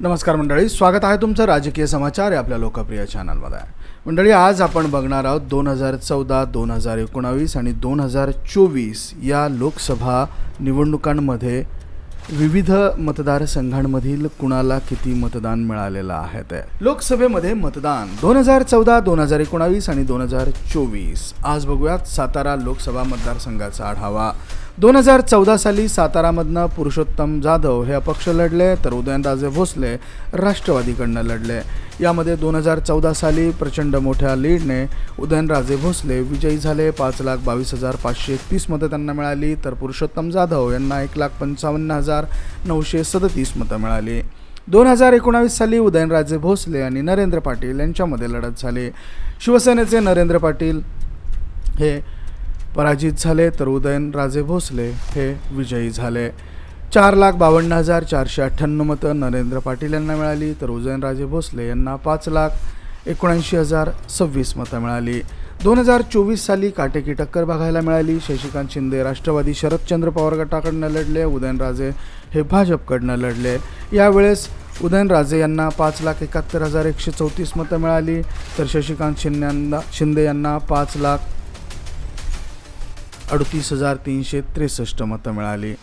नमस्कार मंडळी स्वागत आहे तुमचं राजकीय समाचार या आपल्या लोकप्रिय चॅनलमध्ये मंडळी आज आपण बघणार आहोत दोन हजार चौदा दोन हजार एकोणावीस आणि दोन हजार चोवीस या लोकसभा निवडणुकांमध्ये विविध मतदारसंघांमधील कुणाला किती मतदान मिळालेलं आहे ते. लोकसभेमध्ये मतदान दोन हजार चौदा दोन हजार एकोणावीस आणि दोन हजार चोवीस. आज बघूयात सातारा लोकसभा मतदारसंघाचा आढावा. दोन हजार चौदा साली सातारामधनं पुरुषोत्तम जाधव हे अपक्ष लढले तर उदयनराजे भोसले राष्ट्रवादीकडनं लढले. यामध्ये दोन हजार चौदा साली प्रचंड मोठ्या लीडने उदयनराजे भोसले विजयी झाले. पाच लाख बावीस हजार पाचशे एकतीस मतं त्यांना मिळाली तर पुरुषोत्तम जाधव यांना एक लाख पंचावन्न हजार नऊशे सदतीस मतं मिळाली. दोन हजार एकोणावीस साली उदयनराजे भोसले आणि नरेंद्र पाटील यांच्यामध्ये लढत झाली. शिवसेनेचे नरेंद्र पाटील हे पराजित झाले तर उदयनराजे भोसले हे विजयी झाले. चार लाख बावन्न हजार चारशे अठ्ठ्याण्णव मतं नरेंद्र पाटील यांना मिळाली तर उदयनराजे भोसले यांना पाच लाख एकोणऐंशी हजार सव्वीस मतं मिळाली. दोन हजार चोवीस साली काटेकी टक्कर बघायला मिळाली. शशिकांत शिंदे राष्ट्रवादी शरदचंद्र पवार गटाकडनं लढले उदयनराजे हे भाजपकडनं लढले. यावेळेस उदयनराजे यांना पाच लाख एकाहत्तर हजार एकशे चौतीस मतं मिळाली तर शशिकांत शिंदे यांना शिंदे यांना पाच लाख अडतीस हजार तीनशे त्रेसष्ट मतं मिळाली.